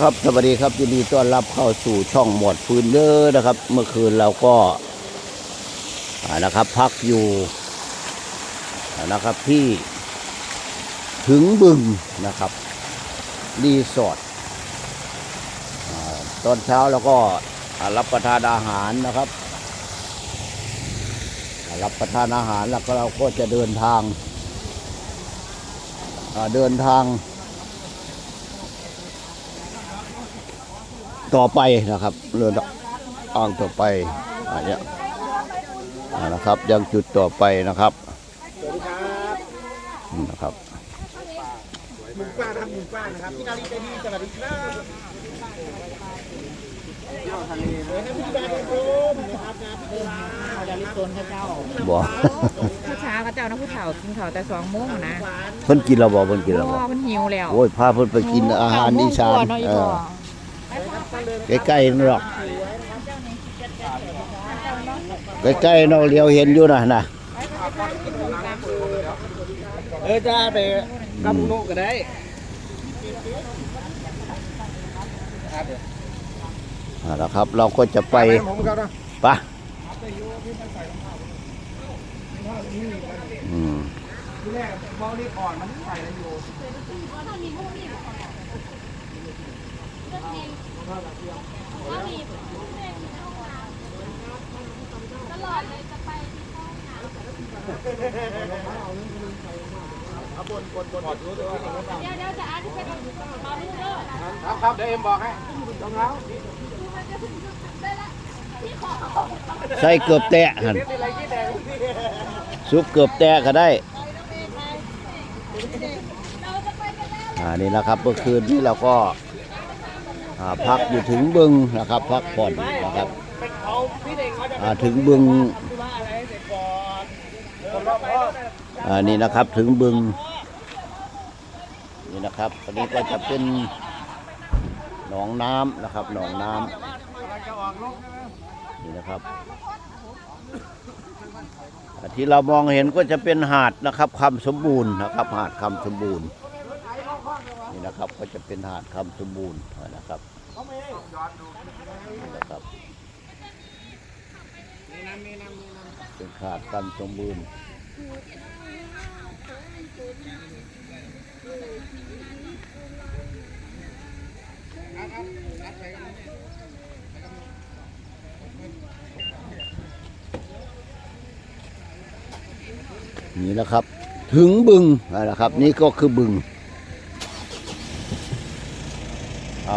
ครับสวัสดีครับยินดีต้อนรับเข้าสู่ช่องหมดฟืนเด้อนะครับ เมื่อคืนเราก็นะครับ พักอยู่นะครับที่ถึงบึงนะครับรีสอร์ทตอนเช้าเราก็รับประทานอาหารนะครับ รับประทานอาหารแล้วก็เราก็จะเดินทางเดินทาง ต่อไปนะครับเรืออ่างต่อไปอันเนี้ยอ่านะครับยังจุดต่อไปนะครับนี่นะครับหมูป้านะครับหมูป้านะครับพี่นาลีใจดีสวัสดีครับเที่ยวทะเลเลยนะพี่ดาโดมนะครับนะพี่ดาเขาจะริโซนพระเจ้าบอกเมื่อเช้าพระเจ้านะผู้เฒ่ากินข้าวแต่สองโมงนะเพิ่นกินเราบอกเพิ่นกินเราบพ่ออกมันหิวแล้วโอ้ยพาเพิ่นไปกินอาหารอีสานเนาะอีเอพ่ออ ใกล้ๆนี่หรอกใกล้ๆเราเลี้ยวเห็นอยู่นะนะเออจ้าไปรับนุก็ได้อ่านะครับ เราก็จะไปผมก็นะปะอืมที่แรกมองนี่อ่อนมันใส่อะไรอยู่เดี๋ยวเดี๋ยวจะอ่านไปกับมาพูดเด้อครับครับเดี๋ยวเอ็มบอกให้ตรงแล้วใส่เกือบแตะหันเป็นอะไรที่แดงซุปเกือบแตะก็ได้อ่านี่นะครับเมื่อคืนนี้เราก็ พักอยู่ถึงบึงนะครับ พักผ่อนนะครับถึงบึงอะไรเสร็จก่อนคนรอบพ่ออ่านี่นะครับถึงบึงนี่นะครับอันนี้ก็จะเป็นหนองน้ำนะครับหนองน้ำนี่นะครับที่เรามองเห็นก็จะเป็นหาดนะครับคำสมบูรณ์นะครับ หาดคำสมบูรณ์ นี่นะครับก็จะเป็นหาดคำสมบูรณ์นะครับนี่นะครับเป็นหาดคำสมบูรณ์นี่นะครับ ถึงบึงนะครับ นี่ก็คือบึงอ่า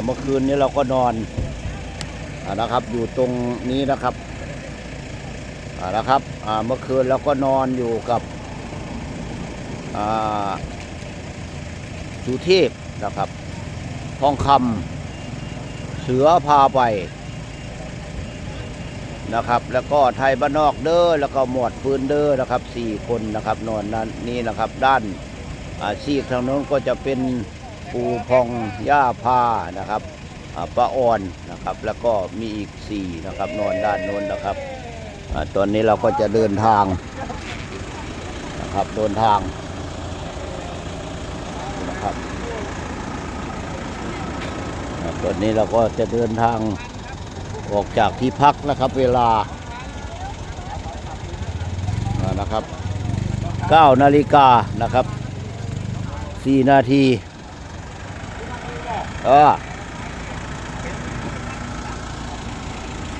เมื่อคืนนี้เราก็นอนอนะครับ อยู่ตรงนี้นะครับนะครับเมื่อคืนเราก็นอนอยู่กับสุเทพนะครับทองคำเสือพาไปนะครับ แล้วก็ไทยบ้านนอกเด้อแล้วก็หมวดปืนเด้อนะครับสี่คนนะครับนอนนั้นนี่นะครับ ด้านอาชีพทางโน้นก็จะเป็น ปูพองย่าพานะครับป้าอ่อนนะครับ แล้วก็มีอีกสี่นะครับนอนด้านโน้นนะครับอตอนนี้เราก็จะเดินทางนะครับเดินทางนะครับตอนนี้เราก็จะเดินทางออกจากที่พักนะครับเวลาอ่านะครับ9นาฬิกานะครับ4นาที เออ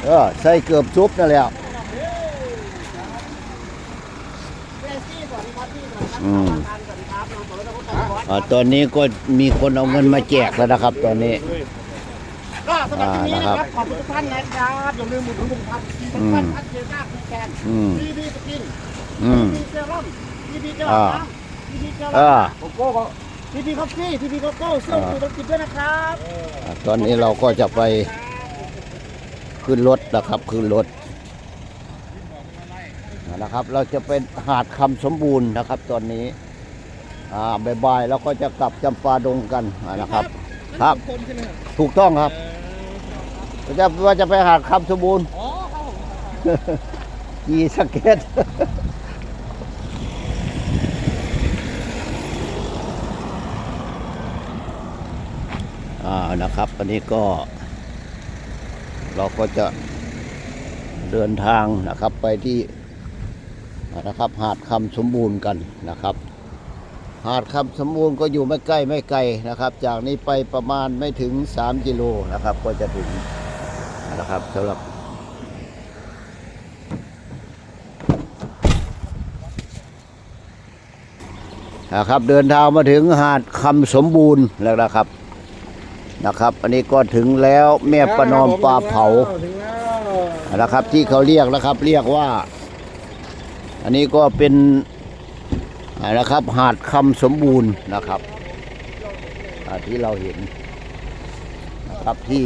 เออใส่เกือบซุปนั่นแหละอืมอ่าตอนนี้ก็มีคนเอาเงินมาแจกแล้วนะครับ ตอนนี้ ก็สำหรับที่นี้นะคอ่ารันะบขอบคุณทุกท่านนะครับอย่าลืมหมุนถึงหนึ่งพันที่ทุกท่านพัดเจน่าคุณแกนอืมดีดีสกินอืมดีเซรั่มดีดีเจลอ่าน้ำดีดีเจลอ่าโกโก้ ดีดีคอฟฟี่ดีดีโกโก้เสื้อดูต้องกินด้วยนะครับอ่าตอนนี้เราก็จะไปขึ้นรถนะครับขึ้นรถนะครับ เราจะเป็นหาดคำสมบูรณ์นะครับ ตอนนี้อ่าบ่ายๆเราก็จะกลับจำปาดงกันอ่านะครับ ครับคนใช่ไหมครับถูกต้องครับเราจะว่าจะไปหาดคำสมบูรณ์ อ๋อครับผมขี่สเก็ต อ่านะครับอันนี้ก็ เราก็จะเดินทางนะครับไปที่นะครับหาดคำสมบูรณ์กันนะครับ หาดคำสมบูรณ์ก็อยู่ไม่ใกล้ไม่ไกลนะครับ จากนี้ไปประมาณไม่ถึง 3 กิโลนะครับ ก็จะถึงนะครับสำหรับนะครับเดินทางมาถึงหาดคำสมบูรณ์แล้วนะครับ นะครับ อันนี้ก็ถึงแล้วแม่ประนอมปลาเผาถึงแล้วนะครับ ที่เขาเรียกนะครับ เรียกว่า อันนี้ก็เป็นนะครับ หาดคำสมบูรณ์นะครับที่เราเห็นนะครับที่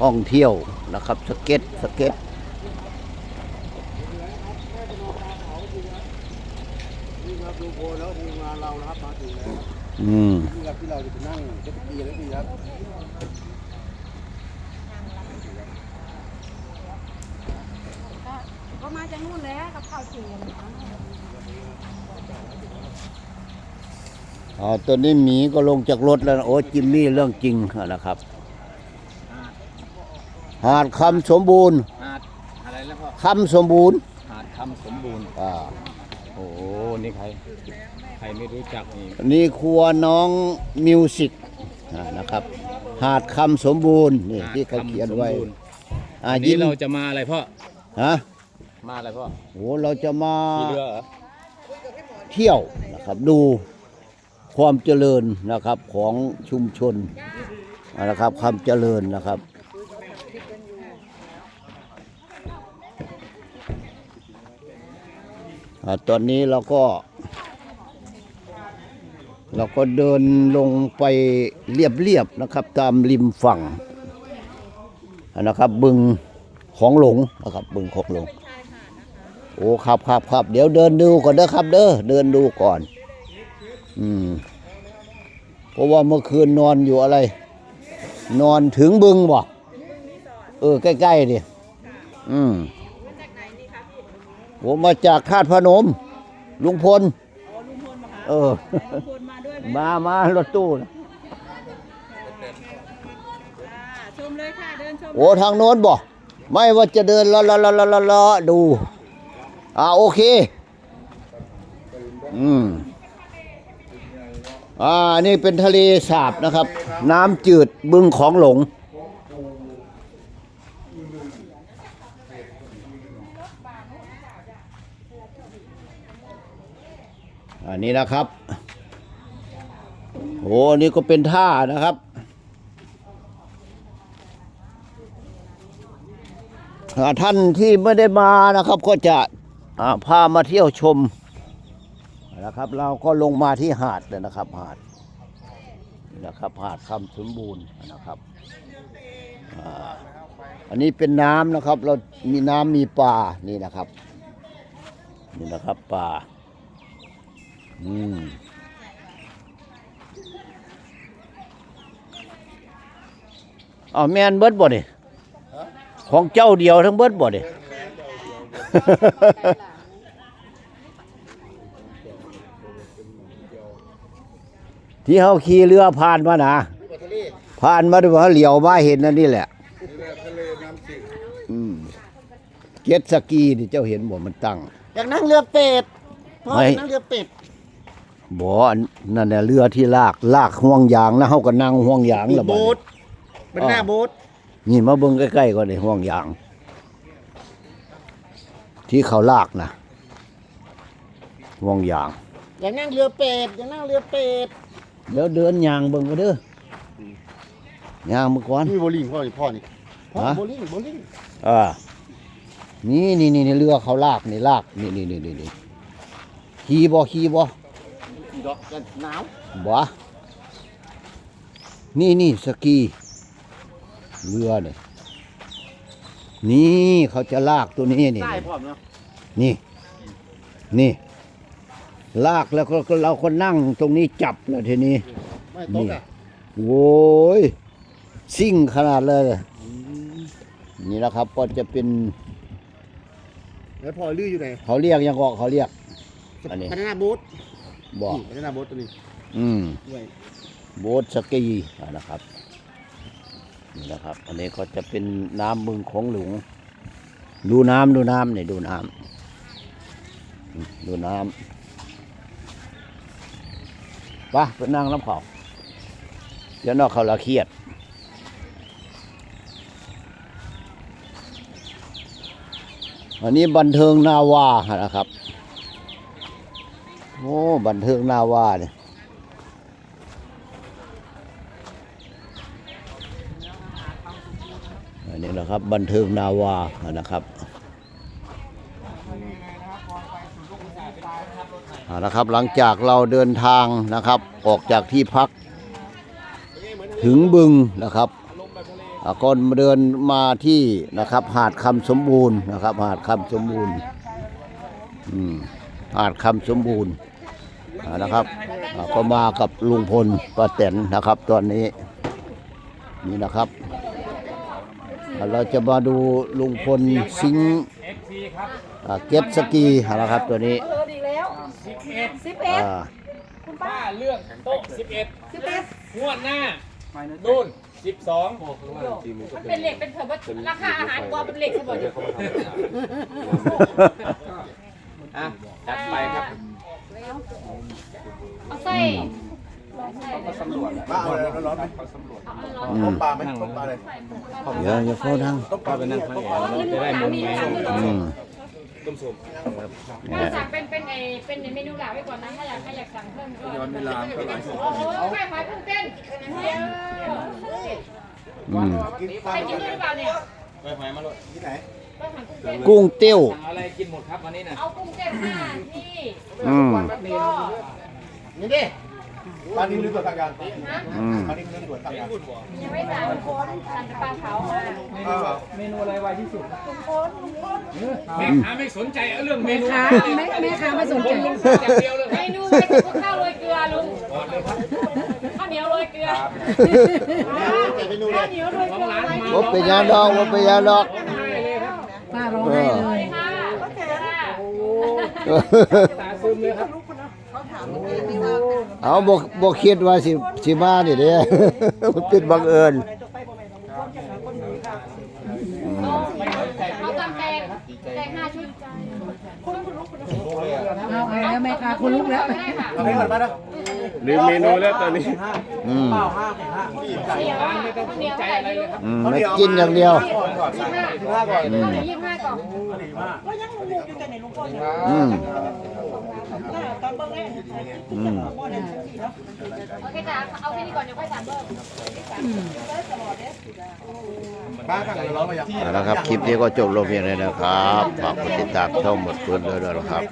ท่องเที่ยวนะครับสเก็ตสเก็ตครับดูโพลแล้วทีมงานเรานะครับมาถึงแล้ว อืมนี่ครับที่เราจะไปนั่งเจ็ตสกีแล้วนี่ครับก็มาจากนู่นแล้วกับข้าวจีนอ๋อตัวนี้หมีก็ลงจากรถแล้วนะโอ้จิมมี่เรื่องจริงนะครับ หาดคำสมบูรณ์หาดอะไรแล้วพ่อคำสมบูรณ์หาดคำสมบูรณ์อ่าโอ้โหนี่ใครใค รไม่รู้จักนี่อันนี่ครัวน้องมิวสิกอ่านะครับ หาดคำสมบูรณ์นี่ที่เขาเขียนไว้หาดคำสมบูรณ์อ่าอันยิ้นี้มเราจะมาอะไรพ่อ ฮะมาอะไรพ่อโอ้เราจะมาขี่เรือเหรอเที่ยวนะครับดูความเจริญนะครับของชุมชนอ่านะครับความเจริญนะครับ อ่าตอนนี้เราก็ เราก็เดินลงไปเรียบๆนะครับ ตามริมฝั่งนะครับ บึงของหลงนะครับ บึงของหลง โอ้ครับครับครับเดี๋ยวเดินดูก่อนเด้อครับ เด้อเดินดูก่อน อืมเพราะว่าเมื่อคืนนอนอยู่อะไร นอนถึงบึงบ่เออใกล้ๆดิอืมผมมาจากคาดพนม ลุงพลเออ มามารถตู้นะชมเลยค่ะเดินชมโอ้ทางโน้นบ่ไม่ว่าจะเดินละละละละละละดู อ่าโอเค อืมอ่านี่เป็นทะเลสาบนะครับ น้ำจืดบึงของหลง อันนี้นะครับ โอ้นี่ก็เป็นท่านะครับ ท่านที่ไม่ได้มานะครับ ก็จะพามาเที่ยวชมนะครับ เราก็ลงมาที่หาดเลยนะครับหาดนะครับหาดคำสมบูรณ์นะครับอันนี้เป็นน้ำนะครับ เรามีน้ำมีปลานี่นะครับ นี่นะครับปลาอืม อ๋อแมนเบิดบ่เนี่ยของเจ้าเดียวทั้งเบิดบ่เด้ที่เขาขี่เรือผ่านมานะผ่านมาดูว่าเหลียวมาเห็นนั่นนี่แหละอืมเจ็ตสกีนี่เจ้าเห็นบ่มันตั้ง อยากนั่งเรือเป็ดพ่อไม่อยากนั่งเรือเป็ดบ่อันนั่นน่ะเรือที่ลากลากห่วงยางแล้วเฮาก็นั่งห่วงยางมีละบัดโบ๊นี้ท เป็นหน้าโบ๊ทนี่มาเบิ่งใกล้ๆก่อนนี่ห่วงยาง ที่เขาลากนะห่วงยาง อยากนั่งเรือเป็ดอยากนั่งเรือเป็ดเดี๋ยวเดินยางเบิ่งก็เด้อยางมาก่อนนี่โบลิ่งพ่อนี่พ่อนี่พ่อฮะโบลิ่งโบลิ่งอ่านี่นี่นี่เรือเขาลากนี่ลากนี่นี่นี่นี่นี่ขี่บ่ขี่บ่ดอกกันหนาวบ่นี่นี่สกี เรือนี่นี่เขาจะลากตัวนี้นี่ ใต้พร้อมเนาะนี่ นี่ ลากแล้วก็ก็เราก็นั่งตรงนี้จับแล้วทีนี้ ไม่ตกอะโว้ยซิ่งขนาดเลย นี่นะครับก็จะเป็นแล้วพ่อลื้ออยู่ไหนเขาเรียกยังก็เขาเรียก อันนี้ พัฒนาโบ๊ทบอก พัฒนาโบ๊ทตัวนี้อืม ด้วย โบ๊ทสกีนะครับ นี่นะครับ อันนี้ก็จะเป็นน้ำบึงของหลวงดูน้ำดูน้ำเนี่ยดูน้ำดูน้ำไปไปนั่งน้ำเขาเดี๋ยวนอกเขาละเครียดอันนี้บันเทิงนาวานะครับ โอ้ บันเทิงนาวาเนี่ย นะครับ บันเทิงนาวานะครับเอาละครับหลังจากเราเดินทางนะครับออกจากที่พัก ถึงบึงนะครับอ่าก็เดินมาที่นะครับ หาดคำสมบูรณ์นะครับ หาดคำสมบูรณ์หาดคำสมบูรณ์นะครับก็มากับลุงพลป้าแตนนะครับ ตอนนี้นี่นะครับ เราจะมาดูลุงพลซิงค์อ่าเก็ตสกีนะครับตัวนี้เออดีแล้วสิบเอ็ดอ่าคุณป้าป้าเรื่องโต๊ะสิบเอ็ดสิบเอ็ดงวดหน้านู่นสิบสองมันเป็นเหล็กเป็นเถอะว่าราคาอาหารกว่าเป็นเหล็กใช่ไหมอะจัดไปครับเอาใส่ มาเอาเลยร้อนๆไหมอืมปลาไหมต้มปลาเลยเดี๋ยวอย่าเฝ้าดังต้มปลาไปนั่งข้างแอร์เราจะได้มุมไหมอืมต้มส้มถ้าสั่งเป็นเป็นไอเป็นเมนูหลักไว้ก่อนนะถ้าอยากถ้าอยากสั่งเพิ่มก็ย้อนเวลาโอ้โหไข่หอยกุ้งเต้นเอออืมใครกินด้วยหรือเปล่าเนี่ยไปหอยมาเลยที่ไหนไข่หอยกุ้งเต้นกุ้งเตี้ยวสั่งอะไรกินหมดครับวันนี้นะเอากุ้งเต้นห้าที่อืม แล้วก็นี่ดิ ปลานิ่มหรือตัวทางการฮะอืมปลานิ่มหรือตัวทางการยังไม่สั่งสั่งแต่ปลาเผามาอ้าวเมนูอะไรไวที่สุดแม่ค้าไม่สนใจเอาเรื่องเมนูแม่แม่ค้าไม่สนใจลงอย่างเดียวเลยเมนูไม่ถูกข้าวโรยเกลือลุงข้าวเหนียวโรยเกลือข้าวเหนียวโรยเกลืออะไรว่าเป็นยาดอกว่าเป็นยาดอกป้าร้องไห้เลยค่ะตาซึมเลยครับ เอาบ่บ่คิดว่าสิสิมานี่เด้ มันเป็นบังเอิญเขาทำแตงแตงห้าชุดเอาไงแล้วแม่ค้าคุณลุกแล้วไม่ได้ค่ะเอาให้ก่อนมานะ ลืมเมนูแล้วตอนนี้อืมเปล่าห้าเป็นห้าเดี๋ยวข้าวเหนียวใส่อะไรเลยครับอืมไม่กินอย่างเดียวก่อนก่อนสั่งที่ห้าก่อนข้าวเหนียวยี่สิบห้ากล่องดีมากอืมอืมโอเคจ้ะเอาแค่นี้ก่อนเดี๋ยวค่อยสั่งเพิ่มป้าสั่งเลยร้อนมาอย่างเอาละครับ คลิปนี้ก็จบลงเพียงเท่านี้นะครับ ฝากกดติดตามช่องหมดปืนเลยด้วยนะครับ